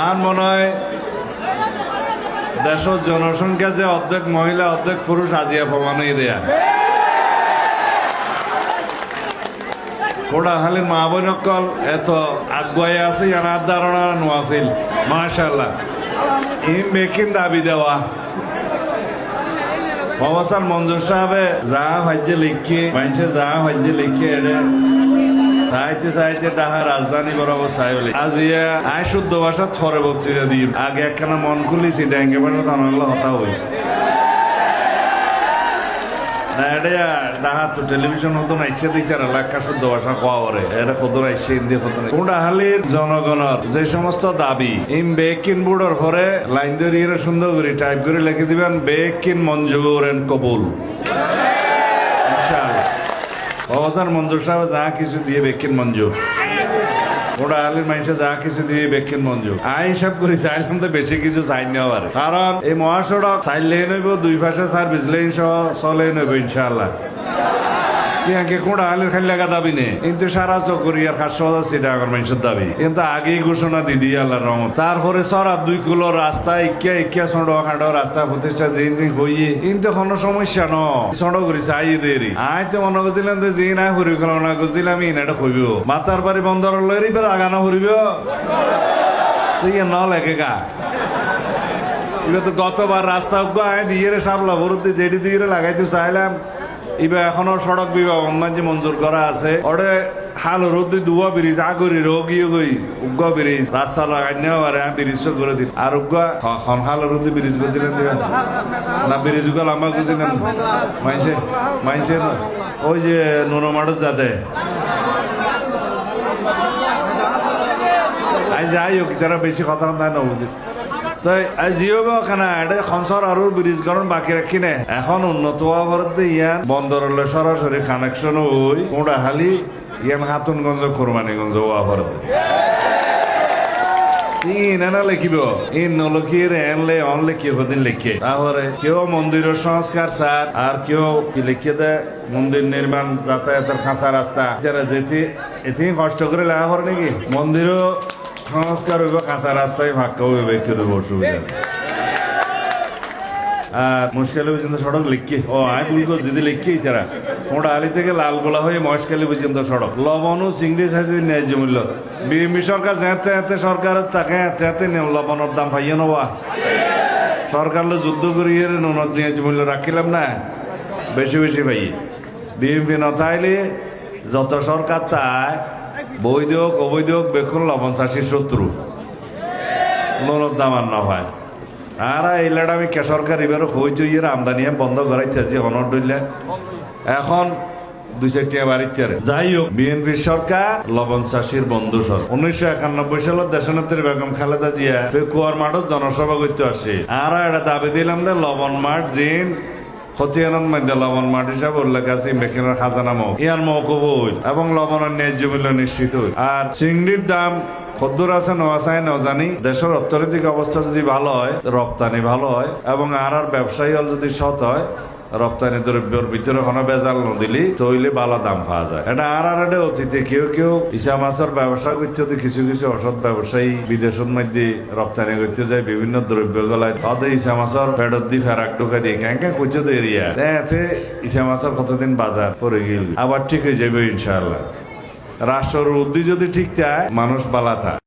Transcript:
আর মনে হয় দেশের জনসংখ্যা যে অর্ধেক মহিলা, অর্ধেক পুরুষ আজিয়া প্রমাণই দেয়া। কোড়াখালীর মা বোন অকল এত আগুয়াই আছে ইয়ানার ধারণা নোয়াছিল মাশাল্লাহ ইম বেকিন দাবি দেওয়া। অবসান মঞ্জুর সাহেবে যা ভাজ্যে লিখি মানুষে যা ভাজ্যে লিখি এড়ে চাইতে চাইতে ডাহা রাজধানী বরাবর চাই বলে। আজ ইয়া আই শুদ্ধ ভাষা ছরে বলছি আগে একখানা মন খুলিছি ড্যাঙ্গে পাঠা তানগুলো হতা হই। টেলিভিশন শুদ্ধ ভাষা এটা হিন্দি জনগণের যে সমস্ত দাবি, ইম বেকিন বুড়োর পরে লাইন ধরে সুন্দর করে টাইপ করে লিখে দিবেন, বেকিন মঞ্জুর এন্ড কবুল। অবস্থান মঞ্জুর সাহেব যা কিছু দিয়ে বেকিন মঞ্জুর। ওটা আলীর মানুষে যা কিছু দিয়ে বেকিন মঞ্জুর। আই হিসাব করি চাইলাম তো বেশি কিছু চাই নেওয়ার কারণ এই মহাসড়ক চাইলে নইব, দুই পাশে সার্ভিস লেন সহ চলে নইব ইনশাআল্লাহ। ইয়াকে কোড়া আলের খালি দাবি নেই কিন্তু সারা চকরিয়ার খাসা সেটা আমার মানুষের দাবি। কিন্তু আগেই ঘোষণা দিদি আল্লাহর রহমত। তারপরে সরা দুই কিলো রাস্তা ইকিয়া ইকিয়া সড়ক খাটো রাস্তা প্রতিষ্ঠা যেন দিন হইয়ে। কিন্তু কোনো সমস্যা ন। সড়ক করি চাই দেরি। আই তো মনে করছিলাম যে যে না হরি গেল না করছিলাম ইন এটা কইব মাতার বাড়ি বন্ধ লই আগানো হরিব। তুই ন লেগে গা। এবার তো গতবার রাস্তা আয় দিয়ে সামলা ভরতে জেডি দিয়ে লাগাইতে চাইলাম। এবার এখনও সড়ক বিভাগ অনলাইন যে মঞ্জুর করা আছে। ওরে হাল রোদ দুয়া ব্রিজ, আগরি রোগিও গই উগ্র ব্রিজ, রাস্তা লাগাই নেওয়া পারে আমি ব্রিজ করে দিন। আর উগ্র খন হাল রোদ ব্রিজ দিবা না, ব্রিজগুলো আমার করছিলেন মাইসে মাইসে ওই যে নুনো যাতে আই যাই হোক তারা বেশি কথা নাই না বুঝি। তাই জিও কেনা এটা খনসর আর ব্রিজ করণ বাকি রাখি এখন উন্নত হওয়া ভরতে ইয়ান বন্দরলে সরাসরি কানেকশন হই কোটা হালি ইয়ান হাতুনগঞ্জ, কোরবানীগঞ্জ হওয়া ভরতে হদিন সংস্কার স্যার, আর কেউ কি লিখে দেয় মন্দির নির্মাণ, যাতায়াতের খাঁচা রাস্তা। যারা যেতে এতে কষ্ট করে লেখা করে নাকি? মন্দিরও সংস্কার হইব কাঁচা রাস্তায় ভাগ্য হইবে কেউ দেবো অসুবিধা। আর মুশকালি পর্যন্ত সড়ক লিখি। ও আয় ভুল যদি লিখি তারা ওটা আলি থেকে লালগোলা হয়ে মহেশখালী পর্যন্ত সড়ক। লবণ ও চিংড়ি সাথে ন্যায্য মূল্য। বিএমপি সরকার যেতে এতে সরকারের তাকে এতে এতে লবণের দাম পাইয়ে নেওয়া। সরকার যুদ্ধ করিয়ে নুনত ন্যায্য মূল্য রাখিলাম না। বেশি বেশি পাই বিএমপি নথাইলে যত সরকার তাই বৈধ হোক অবৈধ হোক বেকুন লবণ চাষির শত্রু। লোনের দাম আর না হয়। আর এইলাট আমি কে সরকার এবারও হইতে ইয়ের আমদানি বন্ধ করাইতেছি অনর ডইলে এখন দুই চারটিয়া বাড়িতে যাই হোক বিএনপির সরকার, লবণ চাষির বন্ধু সরকার। উনিশশো একানব্বই সালত দেশনেত্রী বেগম খালেদা জিয়া কুয়ার মাঠত জনসভা করতে আসে। আর, এটা দাবি দিলাম যে লবণ মাঠ জিন খতিয়ানন্দ মধ্যে লবণ মাটি হিসাবে উল্লেখ আছে মেকিনের খাজানা মৌ ইয়ার মৌকুব এবং লবণের ন্যায্য মূল্য নিশ্চিত আর চিংড়ির দাম কদ্দুর আছে নওয়াসাই নজানি দেশের অর্থনৈতিক অবস্থা যদি ভালো হয়, রপ্তানি ভালো হয় এবং আর আর ব্যবসায়ী যদি সৎ হয় রপ্তানি দ্রব্যের ভিতরে কোনো বেজাল নদিলি তৈলে ভালো দাম পাওয়া যায়। এটা আর আর এটা অতীতে কেউ কেউ ইসা মাছের ব্যবসা করতে তো কিছু কিছু অসৎ ব্যবসায়ী বিদেশের মধ্যে রপ্তানি করতে যায়, বিভিন্ন দ্রব্য গলায়। তাদের ইসা মাছের ফেরত দি ফেরাক ঢোকা দিয়ে ক্যাঙ্কা তো এরিয়া এতে ইসা মাছের কতদিন বাজার পরে গেল? আবার ঠিক হয়ে যাবে ইনশাআল্লাহ। রাষ্ট্রের উদ্দি যদি ঠিক চায় মানুষ বালা থাকে।